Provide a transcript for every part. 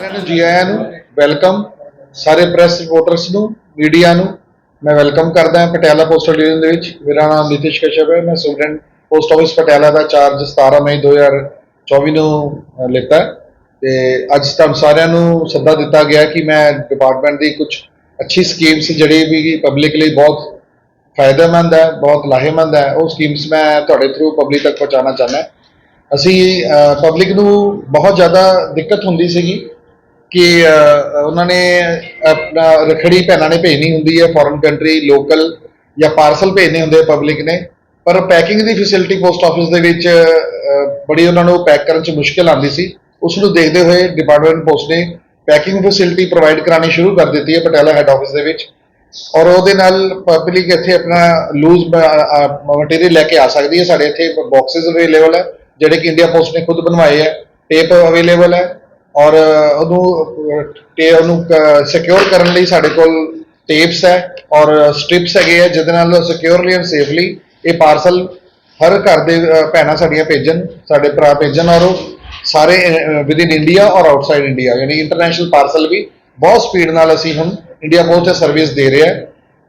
ਸਾਰਿਆਂ ਨੂੰ ਜੀ ਆਇਆਂ ਨੂੰ ਵੈਲਕਮ, ਸਾਰੇ ਪ੍ਰੈਸ ਰਿਪੋਰਟਰਸ ਨੂੰ, ਮੀਡੀਆ ਨੂੰ, ਮੈਂ ਵੈਲਕਮ ਕਰਦਾ ਹਾਂ ਪਟਿਆਲਾ ਪੋਸਟਲ ਡਿਵੀਜ਼ਨ ਦੇ ਵਿੱਚ। ਮੇਰਾ ਨਾਮ ਨਿਤਿਸ਼ ਕਸ਼ਪ ਹੈ, ਮੈਂ ਸਟੂਡੈਂਟ ਪੋਸਟ ਆਫਿਸ ਪਟਿਆਲਾ ਦਾ ਚਾਰਜ 17 ਮਈ 2024 ਨੂੰ ਲਿੱਤਾ ਹੈ। ਤੇ ਅੱਜ ਤੁਹਾਨੂੰ ਸਾਰਿਆਂ ਨੂੰ ਸੱਦਾ ਦਿੱਤਾ ਗਿਆ ਕਿ ਮੈਂ ਡਿਪਾਰਟਮੈਂਟ ਦੀ ਕੁਝ ਅੱਛੀ ਸਕੀਮਸ ਜਿਹੜੀ ਵੀ ਪਬਲਿਕ ਲਈ ਬਹੁਤ ਫਾਇਦੇਮੰਦ ਹੈ, ਬਹੁਤ ਲਾਹੇਮੰਦ ਹੈ, ਉਹ ਸਕੀਮਸ ਮੈਂ ਤੁਹਾਡੇ ਥਰੂ ਪਬਲਿਕ ਤੱਕ ਪਹੁੰਚਾਉਣਾ ਚਾਹੁੰਦਾ ਅਸੀਂ ਪਬਲਿਕ ਨੂੰ ਬਹੁਤ ਜ਼ਿਆਦਾ ਦਿੱਕਤ ਹੁੰਦੀ ਸੀਗੀ। ਕਿ ਉਹਨਾਂ ਨੇ ਆਪਣਾ ਰਖੜੀ ਭੈਣਾਂ ਨੇ ਭੇਜਣੀ ਹੁੰਦੀ ਹੈ ਫੋਰਨ ਕੰਟਰੀ ਲੋਕਲ ਜਾਂ ਪਾਰਸਲ ਭੇਜਣੇ ਹੁੰਦੇ ਪਬਲਿਕ ਨੇ। ਪਰ ਪੈਕਿੰਗ ਦੀ ਫੈਸਿਲਿਟੀ ਪੋਸਟ ਆਫਿਸ ਦੇ ਵਿੱਚ ਬੜੀ ਉਹਨਾਂ ਨੂੰ ਪੈਕ ਕਰਨ 'ਚ ਮੁਸ਼ਕਲ ਆਉਂਦੀ ਸੀ। ਉਸ ਨੂੰ ਦੇਖਦੇ ਹੋਏ ਡਿਪਾਰਟਮੈਂਟ ਪੋਸਟ ਨੇ ਪੈਕਿੰਗ ਫੈਸਿਲਿਟੀ ਪ੍ਰੋਵਾਈਡ ਕਰਾਉਣੀ ਸ਼ੁਰੂ ਕਰ ਦਿੱਤੀ ਹੈ ਪਟਿਆਲਾ ਹੈੱਡ ਆਫਿਸ ਦੇ ਵਿੱਚ। ਔਰ ਉਹਦੇ ਨਾਲ ਪਬਲਿਕ ਇੱਥੇ ਆਪਣਾ ਲੂਜ਼ ਮਟੀਰੀਅਲ ਲੈ ਕੇ ਆ ਸਕਦੀ ਹੈ। ਸਾਡੇ ਇੱਥੇ ਬਾਕਸਸ ਅਵੇਲੇਬਲ ਹੈ, ਜਿਹੜੇ ਕਿ ਇੰਡੀਆ ਪੋਸਟ ਨੇ ਖੁਦ ਬਣਵਾਏ ਹੈ। ਟੇਪ ਅਵੇਲੇਬਲ ਹੈ। ਔਰ ਉਹਨੂੰ, ਤੇ ਉਹਨੂੰ ਸਿਕਿਉਰ ਕਰਨ ਲਈ ਸਾਡੇ ਕੋਲ ਟੇਪਸ ਹੈ ਔਰ ਸਟ੍ਰਿਪਸ ਹੈਗੇ ਆ, ਜਿਹਦੇ ਨਾਲ ਸਿਕਿਉਰਲੀ ਐਂਡ ਸੇਫਲੀ ਇਹ ਪਾਰਸਲ ਹਰ ਘਰ ਦੇ ਭੈਣਾਂ ਸਾਡੀਆਂ ਭੇਜਣ, ਸਾਡੇ ਭਰਾ ਭੇਜਣ ਔਰ ਉਹ ਸਾਰੇ ਵਿਦ ਇਨ ਇੰਡੀਆ ਔਰ ਆਊਟਸਾਈਡ ਇੰਡੀਆ ਯਾਨੀ ਇੰਟਰਨੈਸ਼ਨਲ ਪਾਰਸਲ ਵੀ ਬਹੁਤ ਸਪੀਡ ਨਾਲ ਅਸੀਂ ਹੁਣ ਇੰਡੀਆ ਪੋਸਟ ਤੇ ਸਰਵਿਸ ਦੇ ਰਿਹਾ ਹਾਂ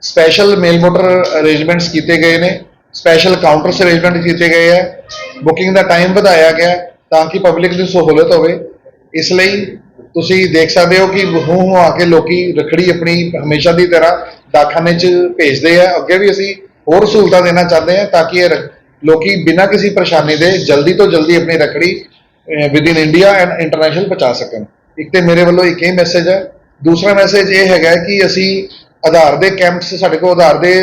ਸਪੈਸ਼ਲ ਮੇਲ ਮੋਟਰ ਅਰੇਂਜਮੈਂਟਸ ਕੀਤੇ ਗਏ ਨੇ ਸਪੈਸ਼ਲ ਕਾਊਂਟਰਸ ਅਰੇਂਜਮੈਂਟ ਕੀਤੇ ਗਏ ਹੈ ਬੁਕਿੰਗ ਦਾ ਟਾਈਮ ਵਧਾਇਆ ਗਿਆ ਤਾਂ ਕਿ ਪਬਲਿਕ ਦੀ ਸਹੂਲਤ ਹੋਵੇ। ਇਸ ਲਈ ਤੁਸੀਂ ਦੇਖ ਸਕਦੇ ਹੋ ਕਿ ਹੂੰ ਹੂੰ ਆ ਕੇ ਲੋਕੀ ਰਖੜੀ ਆਪਣੀ ਹਮੇਸ਼ਾ ਦੀ ਤਰ੍ਹਾਂ ਡਾਕਖਾਨੇ 'ਚ ਭੇਜਦੇ ਆ। ਅੱਗੇ ਵੀ ਅਸੀਂ ਹੋਰ ਸਹੂਲਤਾਂ ਦੇਣਾ ਚਾਹੁੰਦੇ ਹਾਂ ਤਾਂ ਕਿ ਇਹ ਰ- ਲੋਕੀ ਬਿਨਾਂ ਕਿਸੇ ਪਰੇਸ਼ਾਨੀ ਦੇ ਜਲਦੀ ਤੋਂ ਜਲਦੀ ਆਪਣੀ ਰਖੜੀ within India and international ਪਹੁੰਚਾ ਸਕਣ। ਇੱਕ ਤੇ ਮੇਰੇ ਵੱਲੋਂ ਇੱਕ ਇਹ ਮੈਸੇਜ ਹੈ। ਦੂਸਰਾ ਮੈਸੇਜ ਇਹ ਹੈਗਾ ਕਿ ਅਸੀਂ ਆਧਾਰ ਦੇ ਕੈਂਪਸ ਸਾਡੇ ਕੋਲ ਆਧਾਰ ਦੇ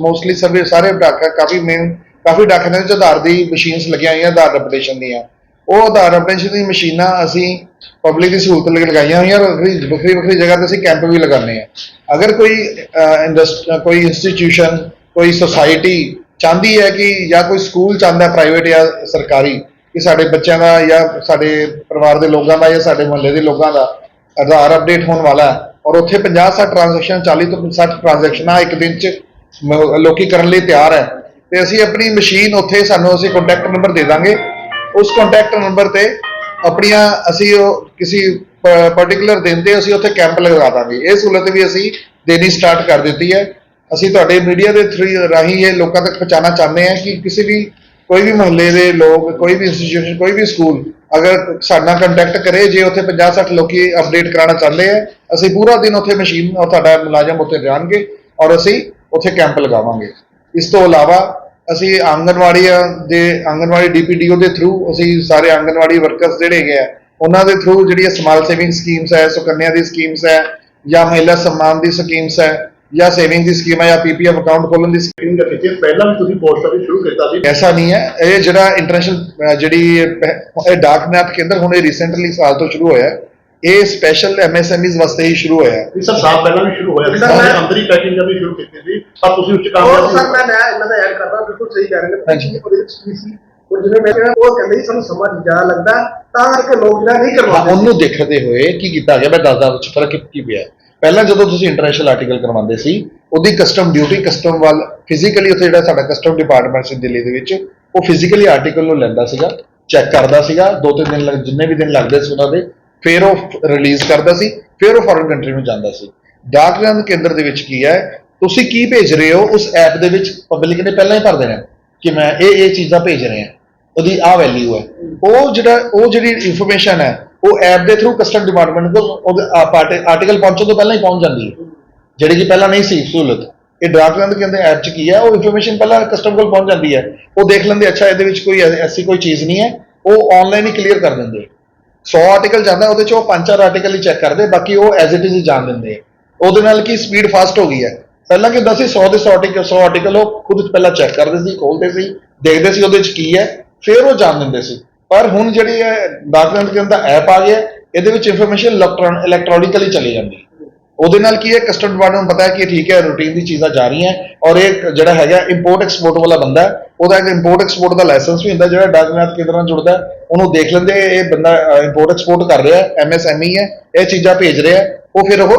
ਮੋਸਟਲੀ ਸਭੇ ਸਾਰੇ ਡਾਕਾ ਕਾਫੀ ਮੇਨ ਕਾਫੀ ਡਾਕਖਾਨੇ ਵਿੱਚ ਆਧਾਰ ਦੀ ਮਸ਼ੀਨਸ ਲੱਗੀਆਂ ਹੋਈਆਂ, ਆਧਾਰ ਅਪਡੇਸ਼ਨ ਦੀਆਂ। ਉਹ ਆਧਾਰ ਅਪਡੇਸ਼ਨ ਦੀ ਮਸ਼ੀਨਾਂ ਅਸੀਂ ਪਬਲਿਕ ਦੀ ਸਹੂਲਤ ਲਈ ਲਗਾਈਆਂ ਹੋਈਆਂ ਔਰ ਵੱਖਰੀ ਵੱਖਰੀ ਵੱਖਰੀ ਜਗ੍ਹਾ ਤੇ ਅਸੀਂ ਕੈਂਪ ਵੀ ਲਗਾਉਂਦੇ ਆ ਅਗਰ ਕੋਈ ਇੰਡਸਟ ਕੋਈ ਇੰਸਟੀਟਿਊਸ਼ਨ ਕੋਈ ਸੁਸਾਇਟੀ ਚਾਹੁੰਦੀ ਹੈ ਕਿ ਜਾਂ ਕੋਈ ਸਕੂਲ ਚਾਹੁੰਦਾ ਪ੍ਰਾਈਵੇਟ ਜਾਂ ਸਰਕਾਰੀ, ਕਿ ਸਾਡੇ ਬੱਚਿਆਂ ਦਾ ਜਾਂ ਸਾਡੇ ਪਰਿਵਾਰ ਦੇ ਲੋਕਾਂ ਦਾ ਜਾਂ ਸਾਡੇ ਮੁਹੱਲੇ ਦੇ ਲੋਕਾਂ ਦਾ ਆਧਾਰ ਅਪਡੇਟ ਹੋਣ ਵਾਲਾ ਹੈ ਔਰ ਉੱਥੇ 50 60 ਟ੍ਰਾਂਜੈਕਸ਼ਨ 40 ਤੋਂ 60 ਟ੍ਰਾਂਜੈਕਸ਼ਨਾਂ ਇੱਕ ਦਿਨ ਚ ਮ- ਲੋਕੀ ਕਰਨ ਲਈ ਤਿਆਰ ਹੈ। ਤੇ ਅਸੀਂ ਆਪਣੀ ਮਸ਼ੀਨ ਉੱਥੇ ਸਾਨੂੰ ਅਸੀਂ ਕੰਟੈਕਟ ਨੰਬਰ ਦੇ ਦਾਂਗੇ। ਉਸ ਕੰਟੈਕਟ ਨੰਬਰ ਤੇ ਆਪਣੀਆਂ ਅਸੀਂ ਉਹ ਕਿਸੇ ਪਾਰਟਿਕੂਲਰ ਦਿਨ ਤੇ ਅਸੀਂ ਉੱਥੇ ਕੈਂਪ ਲਗਾ ਦਾਂਗੇ। ਇਹ ਸਹੂਲਤ ਵੀ ਅਸੀਂ ਦੇਣੀ ਸਟਾਰਟ ਕਰ ਦਿੱਤੀ ਹੈ। ਅਸੀਂ ਤੁਹਾਡੇ ਮੀਡੀਆ ਦੇ ਥਰੂ ਰਾਹੀਂ ਇਹ ਲੋਕਾਂ ਤੱਕ ਪਹੁੰਚਾਉਣਾ ਚਾਹੁੰਦੇ ਹਾਂ ਕਿ ਕਿਸੇ ਵੀ, ਕੋਈ ਵੀ ਮੁਹੱਲੇ ਦੇ ਲੋਕ, ਕੋਈ ਵੀ ਇੰਸਟੀਟਿਊਸ਼ਨ ਕੋਈ ਵੀ ਸਕੂਲ ਅਗਰ ਸਾਡਾ ਕੰਟੈਕਟ ਕਰੇ, ਜੇ ਉੱਥੇ 50 60 ਲੋਕੀ ਅਪਡੇਟ ਕਰਾਉਣਾ ਚਾਹੁੰਦੇ ਆ ਅਸੀਂ ਪੂਰਾ ਦਿਨ ਉੱਥੇ ਮਸ਼ੀਨ ਔਰ ਤੁਹਾਡਾ ਮੁਲਾਜ਼ਮ ਉੱਥੇ ਜਾਣਗੇ ਔਰ ਅਸੀਂ ਉੱਥੇ ਕੈਂਪ ਲਗਾਵਾਂਗੇ। ਇਸ ਤੋਂ ਇਲਾਵਾ ਅਸੀਂ ਆਂਗਨਵਾੜੀ ਦੇ ਆਂਗਨਵਾੜੀ ਡੀਪੀਡੀਓ ਦੇ ਥਰੂ ਅਸੀਂ ਸਾਰੇ ਆਂਗਨਵਾੜੀ ਵਰਕਰਸ ਜਿਹੜੇ ਹੈਗੇ ਆ ਉਹਨਾਂ ਦੇ ਥਰੂ ਜਿਹੜੀਆਂ ਸਮਾਲ ਸੇਵਿੰਗ ਸਕੀਮਸ ਹੈ ਸੁਕੰਨਿਆ ਦੀ ਸਕੀਮਸ ਹੈ ਜਾਂ ਮਹਿਲਾ ਸਨਮਾਨ ਦੀ ਸਕੀਮਸ ਹੈ ਜਾਂ ਸੇਵਿੰਗ ਦੀ ਸਕੀਮ ਹੈ ਜਾਂ ਪੀਪੀਐਫ ਅਕਾਊਂਟ ਖੋਲਣ ਦੀ ਸਕੀਮ ਦੇ ਵਿੱਚ। ਪਹਿਲਾਂ ਵੀ ਤੁਸੀਂ ਪੋਸਟ ਆਫਿਸ ਸ਼ੁਰੂ ਕੀਤਾ ਸੀ। ਐਸਾ ਨਹੀਂ ਹੈ। ਇਹ ਜਿਹੜਾ ਇੰਟਰਨੈਸ਼ਨਲ ਜਿਹੜੀ ਇਹ ਡਾਕਨੈਟ ਕੇਂਦਰ ਹੁਣ ਇਹ ਰੀਸੈਂਟਲੀ ਸਾਲ ਤੋਂ ਸ਼ੁਰੂ ਹੋਇਆ ਹੈ। ਇਹ ਸਪੈਸ਼ਲ ਐਮਐਸਐਮਈਜ਼ ਵਾਸਤੇ ਹੀ ਸ਼ੁਰੂ ਹੋਇਆ। ਹੈ ਇਹ ਸਰ ਸਾਲ ਪਹਿਲਾਂ ਵੀ ਸ਼ੁਰੂ ਹੋਇਆ ਸੀ। ਸਰ, ਮੈਂ- ਅੰਦਰੀ ਪੈਕਿੰਗ ਵੀ ਸ਼ੁਰੂ ਕੀਤੀ ਸੀ। ਪਰ ਤੁਸੀਂ ਉੱਚ ਉਹ ਕਾਮਯਾਬ ਸਰ ਮੈਂ ਮੈਂ ਇਹਨਾਂ ਦਾ ਐਡ ਕਰਦਾ ਬਿਲਕੁਲ ਸਹੀ ਕਹਿ ਰਹੇ ਨੇ। ਕਿ ਉਹਦੇ ਵਿੱਚ ਕੀ ਸੀ। ਉਹ ਜਿਵੇਂ ਮੈਂ ਕਿਹਾ ਉਹ ਕਹਿੰਦੇ ਸੀ ਸਾਨੂੰ ਸਮਝ ਜ਼ਿਆਦਾ ਲੱਗਦਾ ਤਾਂ ਕਰਕੇ ਲੋਕ ਜਿਹੜਾ ਨਹੀਂ ਹਾਂ, ਕਰਵਾਉਂਦੇ ਉਹਨੂੰ ਦੇਖਦੇ ਹੋਏ ਕੀ ਕੀਤਾ ਗਿਆ ਮੈਂ ਦੱਸਦਾ ਵਿੱਚ ਫ਼ਰਕ ਕੀ ਪਿਆ। ਹੈ। ਪਹਿਲਾਂ ਜਦੋਂ ਤੁਸੀਂ ਇੰਟਰਨੈਸ਼ਨਲ ਆਰਟੀਕਲ ਕਰਵਾਉਂਦੇ ਸੀ ਉਹਦੀ ਕਸਟਮ ਡਿਊਟੀ ਕਸਟਮ ਵੱਲ ਫਿਜ਼ੀਕਲੀ ਉੱਥੇ ਜਿਹੜਾ ਸਾਡਾ ਕਸਟਮ ਡਿਪਾਰਟਮੈਂਟ ਸੀ ਦਿੱਲੀ ਦੇ ਵਿੱਚ ਉਹ ਫਿਜ਼ੀਕਲੀ ਆਰਟੀਕਲ ਨੂੰ ਲੈਂਦਾ ਸੀਗਾ ਚੈੱਕ ਕਰਦਾ ਸੀਗਾ ਦੋ ਤਿੰਨ ਦਿਨ ਲੱਗ ਜਿੰਨੇ ਵੀ ਦਿਨ ਲੱਗਦੇ ਸੀ ਉਹਨਾਂ ਦੇ ਫਿਰ ਉਹ ਰਿਲੀਜ਼ ਕਰਦਾ ਸੀ ਫਿਰ ਉਹ ਫੋਰਨ ਕੰਟਰੀ ਨੂੰ ਜਾਂਦਾ ਸੀ। ਡਾਕ ਡਾਕਗ੍ਰਾਮ ਕੇਂਦਰ ਦੇ ਵਿੱਚ ਕੀ ਹੈ? ਤੁਸੀਂ ਕੀ ਭੇਜ ਰਹੇ ਹੋ? ਉਸ ਐਪ ਦੇ ਵਿੱਚ ਪਬਲਿਕ ਨੇ ਪਹਿਲਾਂ ਹੀ ਭਰ ਦੇਣਾ ਕਿ ਮੈਂ ਇਹ ਇਹ ਚੀਜ਼ਾਂ ਭੇਜ ਰਿਹਾ ਉਹਦੀ ਆ ਵੈਲਿਊ ਹੈ। ਉਹ ਜਿਹੜਾ, ਉਹ ਜਿਹੜੀ ਇਨਫੋਰਮੇਸ਼ਨ ਹੈ, ਉਹ ਐਪ ਦੇ ਥਰੂ ਕਸਟਮ ਡਿਪਾਰਟਮੈਂਟ ਕੋਲ ਉਹਦੇ ਆਰਟੀਕਲ ਪਹੁੰਚਣ ਤੋਂ ਪਹਿਲਾਂ ਹੀ ਪਹੁੰਚ ਜਾਂਦੀ ਹੈ। ਜਿਹੜੀ ਕਿ ਪਹਿਲਾਂ ਨਹੀਂ ਸੀ ਸਹੂਲਤ। ਇਹ ਡਾਕਲੈਂਡ ਦੇ ਕਹਿੰਦੇ ਐਪ ਚ ਕੀ ਹੈ? ਉਹ ਇਨਫੋਰਮੇਸ਼ਨ ਪਹਿਲਾਂ ਕਸਟਮ ਕੋਲ ਪਹੁੰਚ ਜਾਂਦੀ ਹੈ। ਉਹ ਦੇਖ ਲੈਂਦੇ, ਅੱਛਾ, ਇਹਦੇ ਵਿੱਚ ਕੋਈ ਐਸੀ ਕੋਈ ਚੀਜ਼ ਨਹੀਂ ਹੈ। ਉਹ ਆਨਲਾਈਨ ਹੀ ਕਲੀਅਰ ਕਰ ਦਿੰਦੇ 100 ਆਰਟੀਕਲ ਜਾਂਦਾ, ਉਹਦੇ ਚ ਉਹ ਪੰਜ ਚਾਰ ਆਰਟੀਕਲ ਹੀ ਚੈੱਕ ਕਰਦੇ, ਬਾਕੀ ਉਹ ਐਜ਼ ਇਟ ਇਜ਼ ਹੀ ਜਾਣ ਦਿੰਦੇ ਆ। ਉਹਦੇ ਨਾਲ ਕੀ ਸਪੀਡ ਫਾਸਟ ਹੋ ਗਈ ਹੈ? ਪਹਿਲਾਂ ਕੀ ਹੁੰਦਾ ਸੀ 100 ਦੇ 100 ਆਰਟੀਕਲ 100 ਆਰਟੀਕਲ ਉਹ ਖੁਦ ਪਹਿਲਾਂ ਚੈੱਕ ਕਰਦੇ ਸੀ ਖੋਲਦੇ ਸੀ, ਦੇਖਦੇ ਸੀ ਉਹਦੇ ਚ ਕੀ ਹੈ, ਫਿਰ ਉਹ ਜਾਣ ਦਿੰਦੇ ਸੀ। ਪਰ ਹੁਣ ਜਿਹੜੀ ਹੈ ਡਾਕੂਮੈਂਟ ਦੇ ਅੰਦਰ ਐਪ ਆ ਗਿਆ, ਇਹਦੇ ਵਿੱਚ ਇਨਫੋਰਮੇਸ਼ਨ ਇਲੈਕਟ੍ਰੋਨ ਇਲੈਕਟ੍ਰੋਨਿਕਲੀ ਚਲੀ ਜਾਂਦੀ ਹੈ। ਉਹਦੇ ਨਾਲ ਕੀ ਹੈ ਕਸਟਮ ਡਿਪਾਰਟਮੈਂਟ ਨੂੰ ਪਤਾ ਹੈ ਕਿ ਠੀਕ ਹੈ ਰੂਟੀਨ ਦੀ ਚੀਜ਼ਾਂ ਜਾ ਰਹੀਆਂ ਔਰ ਇਹ ਜਿਹੜਾ ਹੈਗਾ ਇੰਪੋਰਟ ਐਕਸਪੋਰਟ ਵਾਲਾ ਬੰਦਾ ਉਹਦਾ ਇੱਕ ਇੰਪੋਰਟ ਐਕਸਪੋਰਟ ਦਾ ਲਾਇਸੈਂਸ ਵੀ ਹੁੰਦਾ ਜਿਹੜਾ ਕਿਹਦੇ ਨਾਲ ਜੁੜਦਾ ਹੈ, ਉਹਨੂੰ ਦੇਖ ਲੈਂਦੇ ਇਹ ਬੰਦਾ ਇੰਪੋਰਟ ਐਕਸਪੋਰਟ ਕਰ ਰਿਹਾ ਐਮਐਸਐਮਈ ਹੈ ਇਹ ਚੀਜ਼ਾਂ ਭੇਜ ਰਿਹਾ ਉਹ ਫਿਰ ਉਹ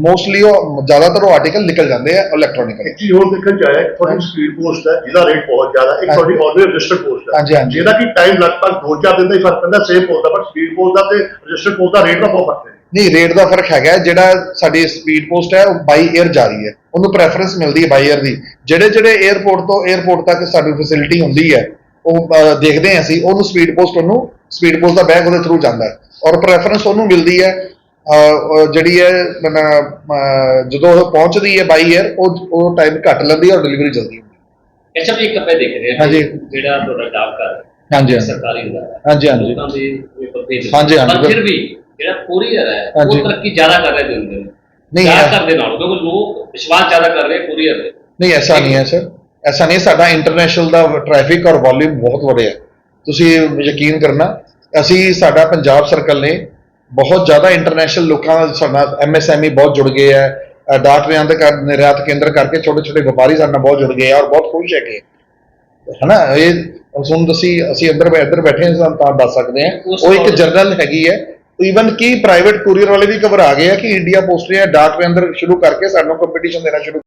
ਮੋਸਟਲੀ ਉਹ ਜ਼ਿਆਦਾਤਰ ਉਹ ਆਰਟੀਕਲ ਨਿਕਲ ਜਾਂਦੇ ਆ ਇਲੈਕਟ੍ਰੋਨਿਕਲੀ ਇੱਕ ਚੀਜ਼ ਹੋਰ ਦੇਖਣ ਚ ਆਇਆ ਤੁਹਾਡੀ ਸਪੀਡ ਪੋਸਟ ਹੈ ਜਿਹਦਾ ਰੇਟ ਬਹੁਤ ਜ਼ਿਆਦਾ ਇੱਕ। ਤੁਹਾਡੀ ਆਲਰੇਡੀ ਰਜਿਸਟਰਡ ਪੋਸਟ ਹੈ ਹਾਂਜੀ, ਹਾਂਜੀ। ਜਿਹਦਾ ਕਿ ਟਾਈਮ ਲਗਭਗ 2-4 ਦਿਨ ਦਾ ਹੀ ਫ਼ਰਕ ਪੈਂਦਾ ਸੇਮ ਪੋਸਟ ਦਾ ਪਰ ਸਪੀਡ ਪੋਸਟ ਦਾ ਤੇ ਰਜਿਸਟਰਡ ਪੋਸਟ ਦਾ ਰੇਟ ਦਾ ਬਹੁਤ ਫ਼ਰਕ ਹੈ ਨਹੀਂ ਰੇਟ ਦਾ ਫ਼ਰਕ ਹੈਗਾ ਜਿਹੜਾ ਸਾਡੀ ਸਪੀਡ ਪੋਸਟ ਹੈ ਉਹ ਬਾਈ 에ਅਰ ਜਾ ਰਹੀ ਹੈ। ਉਹਨੂੰ ਪ੍ਰੈਫਰੈਂਸ ਮਿਲਦੀ ਹੈ ਬਾਈ 에ਅਰ ਦੀ। ਜਿਹੜੇ ਜਿਹੜੇ 에어ਪੋਰਟ ਤੋਂ 에어ਪੋਰਟ ਤੱਕ ਸਾਡੀ ਫੈਸਿਲਿਟੀ ਹੁੰਦੀ ਹੈ ਉਹ ਦੇਖਦੇ ਹਾਂ ਅਸੀਂ ਉਹਨੂੰ ਸਪੀਡ ਪੋਸਟ ਉਹਨੂੰ ਸਪੀਡ ਪੋਸਟ ਦਾ ਬੈਗ ਉਹਦੇ ਥਰੂ ਜਾਂਦਾ ਹੈ। ਔਰ ਪ੍ਰੈਫਰੈਂਸ ਉਹਨੂੰ ਮਿਲਦੀ ਹੈ ਜਿਹੜੀ ਹੈ ਜਦੋਂ ਉਹ ਪਹੁੰਚਦੀ ਹੈ ਬਾਈ 에ਅਰ ਉਹ ਉਹ ਟਾਈਮ ਘੱਟ ਲੈਂਦੀ ਹੈ ਔਰ ਡਿਲੀਵਰੀ ਜਲਦੀ ਹੁੰਦੀ ਹੈ। ਅੱਛਾ ਵੀ ਇੱਕ ਆਪਾਂ ਦੇਖ ਰਹੇ ਹਾਂ ਜਿਹੜਾ ਤੁਹਾਡਾ ਡਾਕ ਕਰ ਹਾਂਜੀ ਸਰਕਾਰੀ ਦਾ ਹਾਂਜੀ ਹਾਂਜੀ। ਹਾਂਜੀ ਹਾਂਜੀ। ਪਰ ਫਿਰ ਵੀ ਕੋਰੀਅਰ ਹੈ ਹਾਂਜੀ। ਉਹ ਤਰੱਕੀ ਜ਼ਿਆਦਾ ਕਰ ਰਹੇ ਦਿਨ ਦਿਨ ਨਹੀਂ, ਜ਼ਿਆਦਾ ਇਹ- ਕਰਦੇ ਨਾਲ ਕਿਉਂਕਿ ਲੋਕ ਵਿਸ਼ਵਾਸ ਜ਼ਿਆਦਾ ਕਰ ਰਹੇ ਕੋਰੀਅਰ ਦੇ ਨਹੀਂ ਐਸਾ ਨਹੀਂ ਹੈ ਸਰ। ਐਸਾ ਨਹੀਂ ਹੈ। ਸਾਡਾ ਇੰਟਰਨੈਸ਼ਨਲ ਦਾ ਟ੍ਰੈਫਿਕ ਔਰ ਵੋਲਿਊਮ ਬਹੁਤ ਵਧਿਆ ਹੈ। ਤੁਸੀਂ ਯਕੀਨ ਕਰਨਾ ਅਸੀਂ ਸਾਡਾ ਪੰਜਾਬ ਸਰਕਲ ਨੇ ਬਹੁਤ ਜ਼ਿਆਦਾ ਇੰਟਰਨੈਸ਼ਨਲ ਲੋਕਾਂ ਨਾਲ ਸਾਡਾ ਐਮਐਸਐਮਈ ਬਹੁਤ ਜੁੜ ਗਏ ਹੈ। ਅ, ਡਾਕ ਨਿਰਯਾਤ ਕਰ ਨਿਰਯਾਤ ਕੇਂਦਰ ਕਰਕੇ ਛੋਟੇ ਛੋਟੇ ਵਪਾਰੀ ਸਾਡੇ ਨਾਲ ਬਹੁਤ ਜੁੜ ਗਏ ਆ ਔਰ ਬਹੁਤ ਖੁਸ਼ ਹੈਗੇ ਹਨਾ ਇਹ ਹੁਣ ਤੁਸੀਂ ਅਸੀਂ ਅੰਦਰ ਬੈ- ਇੱਧਰ ਬੈਠੇ ਹਾਂ ਤਾਂ ਦੱਸ ਸਕਦੇ ਹਾਂ। ਉਹ ਇੱਕ ਤੋਂ- ਜਰਨਲ ਹੈਗੀ ਹੈ ਈਵਨ ਕਿ ਪ੍ਰਾਈਵੇਟ ਕੁਰੀਅਰ ਵਾਲੇ ਵੀ ਘਬਰਾ ਗਏ ਆ ਕਿ ਇੰਡੀਆ ਪੋਸਟ ਨੇ ਡਾਕ ਦੇ ਅੰਦਰ ਸ਼ੁਰੂ ਕਰਕੇ ਸਾਨੂੰ ਕੰਪੀਟੀਸ਼ਨ ਦੇਣਾ ਸ਼ੁਰੂ